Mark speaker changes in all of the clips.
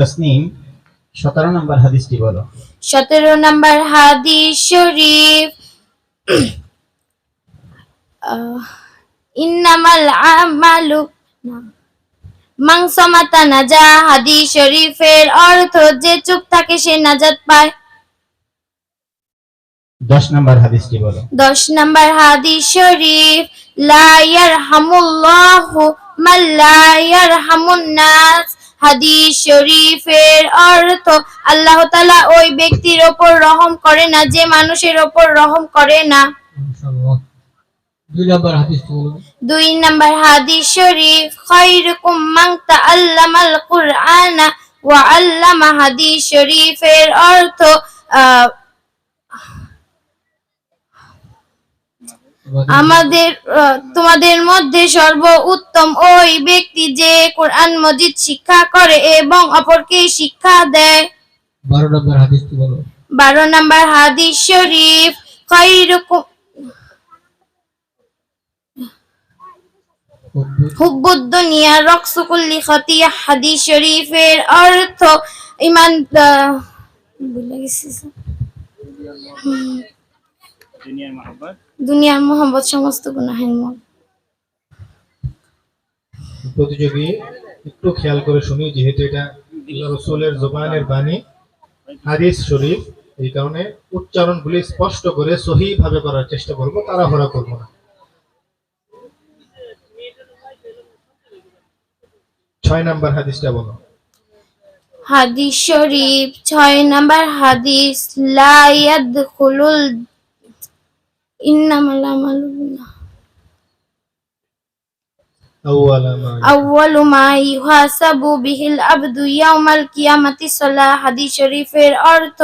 Speaker 1: তসনিম সতেরো নম্বর হাদিসটি বলো।
Speaker 2: সতেরো নম্বর হাদিস শরীফ। ইন্নামাল আমালু। মাংসমাতা নাজা হাদিস শরীফের অর্থ যে চুপ থাকে সে নাজাত পায়।
Speaker 1: দশ নম্বর হাদিসটি বলো।
Speaker 2: দশ নম্বর হাদিস শরীফ লা ইয়ারহামুল্লাহু মান লা ইয়ারহামুন নাস। হাদিস শরীফের অর্থ আল্লাহ তালা ওই ব্যক্তির ওপর রহম করে না যে মানুষের ওপর রহম করে না।
Speaker 3: দুই নম্বর বলুন।
Speaker 2: দুই নম্বর হাদিস শরীফ খায়রুকুম মান তাআল্লামাল কুরআনা ওয়া আল্লামা। হাদিস শরীফের অর্থ আমাদের তোমাদের মধ্যে সর্ব উত্তম ওই ব্যক্তি যে কোরআন মজিদ শিক্ষা করে এবং অপরকে শিক্ষা দেয়।
Speaker 3: বারো নম্বর হাদিসটি বলুন
Speaker 2: বারো নম্বর হাদিস শরীফ খায়রুকুম হুব্বুদ। দুনিয়া রকসু কুল্লি হাদিস শরীফের অর্থ ইমান ভুলে গেছি। দুনিয়ার মোহাম্মদ সমস্ত গুনাহের মূল।
Speaker 4: প্রতিযোগী একটু খেয়াল করে শুনি যেহেতু এটা রসুলের জবানের বাণী হাদিস শরীফ এই কারণে উচ্চারণগুলি স্পষ্ট করে সহি ভাবে করার চেষ্টা করব তাড়াহুড়া করব না। ছয় নাম্বার হাদিসটা বলো।
Speaker 2: হাদিস শরীফ ছয় নম্বর হাদিস লা ইয়াদখুলুল
Speaker 4: আউয়ালা মা
Speaker 2: আউয়ালু মা ইউহাসাবু বিহিল আবদু ইয়াউমাল কিয়ামাতি সালাহ হাদিস শরীফের অর্থ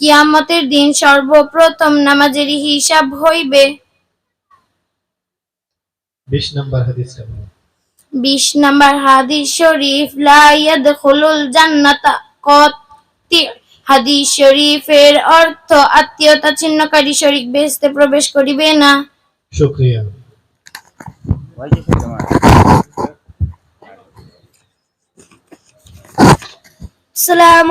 Speaker 2: কিয়ামতের দিন সর্বপ্রথম নামাজের হিসাব হইবে।
Speaker 4: বিশ নাম্বার হাদিসটা বলো।
Speaker 2: বিশ নম্বর হাদিস শরীফ লা ইয়াদখুলুল জান্নাতা কতি হাদিস শরীফের অর্থ আত্মীয়তা ছিন্নকারী শরীক বেহেস্তে প্রবেশ করিবে না।
Speaker 4: শুক্রিয়া।
Speaker 2: সালাম